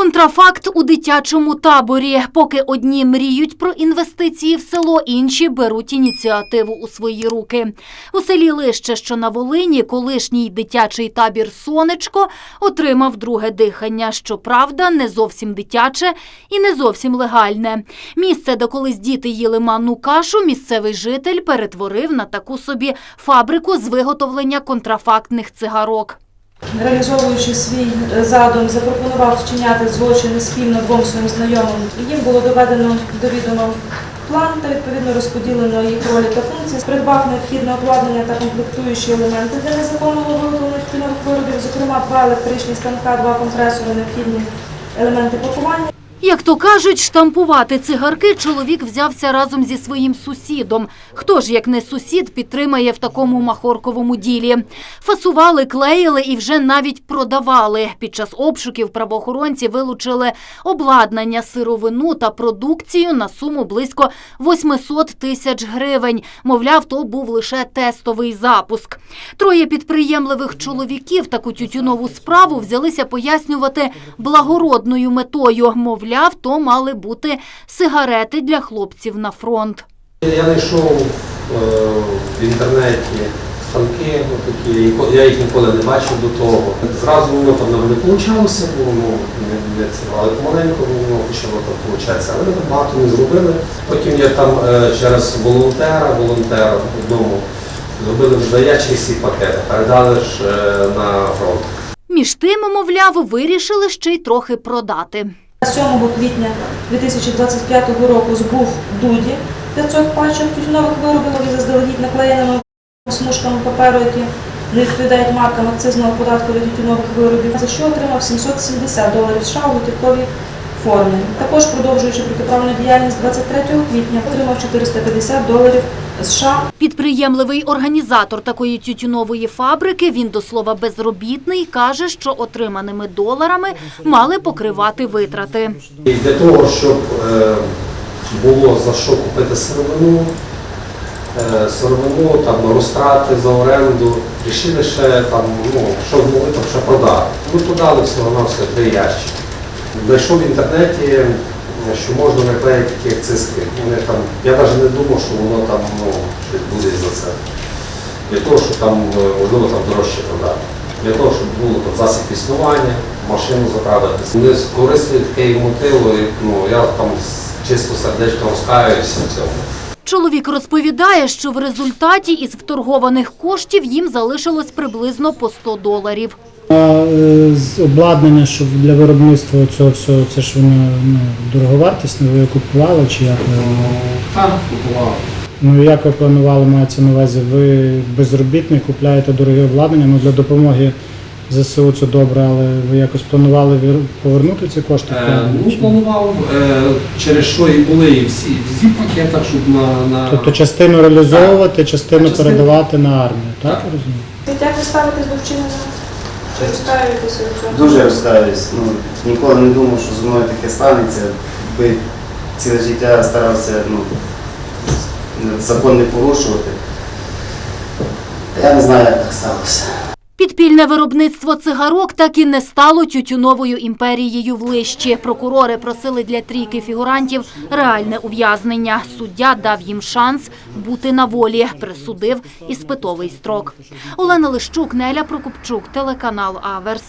Контрафакт у дитячому таборі. Поки одні мріють про інвестиції в село, інші беруть ініціативу у свої руки. У селі Лище, що на Волині, колишній дитячий табір Сонечко отримав друге дихання. Щоправда, не зовсім дитяче і не зовсім легальне. Місце, де колись діти їли манну кашу, місцевий житель перетворив на таку собі фабрику з виготовлення контрафактних цигарок. Реалізовуючи свій е, задум, запропонував вчиняти злочини спільно двом своїм знайомим. Їм було доведено до відома план та відповідно розподілено їх ролі та функції. Придбав необхідне обладнання та комплектуючі елементи для незаконного виготовлених кінових виробів, зокрема два електричні станка, два компресори, необхідні елементи пакування. Як то кажуть, штампувати цигарки чоловік взявся разом зі своїм сусідом. Хто ж, як не сусід, підтримає в такому махорковому ділі? Фасували, клеїли і вже навіть продавали. Під час обшуків правоохоронці вилучили обладнання, сировину та продукцію на суму близько 800 тисяч гривень. Мовляв, то був лише тестовий запуск. Троє підприємливих чоловіків таку тютюнову справу взялися пояснювати благородною метою. Мовляв, то мали бути сигарети для хлопців на фронт. Я знайшов е, в інтернеті станки, такі, я їх ніколи не бачив до того. Зразу воно там не вийшло, бо ну, не, це, але помаленьку воно почало там получатися. Але ми там багато не зробили. Потім я там е, через волонтера, волонтера одному зробили вже ячий пакети, передали ж е, на фронт. Між тим, мовляв, вирішили ще й трохи продати. 7 квітня 2025 року збув Дуді 500 пачок тютюнових виробів із заздалегідь наклеєними смужками паперу, які не відповідають маркам акцизного податку від тютюнових виробів, за що отримав 770 доларів США у готівковій формі. Також, продовжуючи протиправну діяльність 23 квітня, отримав 450 доларів США Підприємливий організатор такої тютюнової фабрики, він до слова безробітний, каже, що отриманими доларами мали покривати витрати. І для того, щоб е, було за що купити сировину, е, сировину, там, розтрати за оренду, рішили ще там, ну, що могли там ще продати. Ми подали всього на все три ящики. Знайшов в інтернеті, е, що можна наклеїти такі акциски. Там, я навіть не думав, що воно там ну, щось буде за це. Для того, щоб там, е, можливо, там дорожче продати. Для того, щоб було там засіб існування, машину заправити. Вони користують такий мотив, ну, я там чисто сердечно розкаюся в цьому. Чоловік розповідає, що в результаті із вторгованих коштів їм залишилось приблизно по 100 доларів. А е, з обладнання, щоб для виробництва цього всього, це ж воно ну, дороговартісне, ви його купували чи як? Так, купував. Ну як ви планували, мається на увазі, ви безробітний, купляєте дороге обладнання, ну для допомоги ЗСУ це добре, але ви якось планували повернути ці кошти? Е, ну, планував, е, через що і були і всі, всі пакетах, щоб на, на... Тобто частину реалізовувати, частину Частину- передавати на армію, так Так. розумію? Як ви ставитесь до вчинення? Чи? Дуже розкаюсь. Ну, ніколи не думав, що зі мною таке станеться. Би ціле життя старався ну, закон не порушувати. Я не знаю, як так сталося. Підпільне виробництво цигарок так і не стало тютюновою імперією в лищі. Прокурори просили для трійки фігурантів реальне ув'язнення. Суддя дав їм шанс бути на волі, присудив іспитовий строк. Олена Лищук, Неля Прокупчук, телеканал Аверс.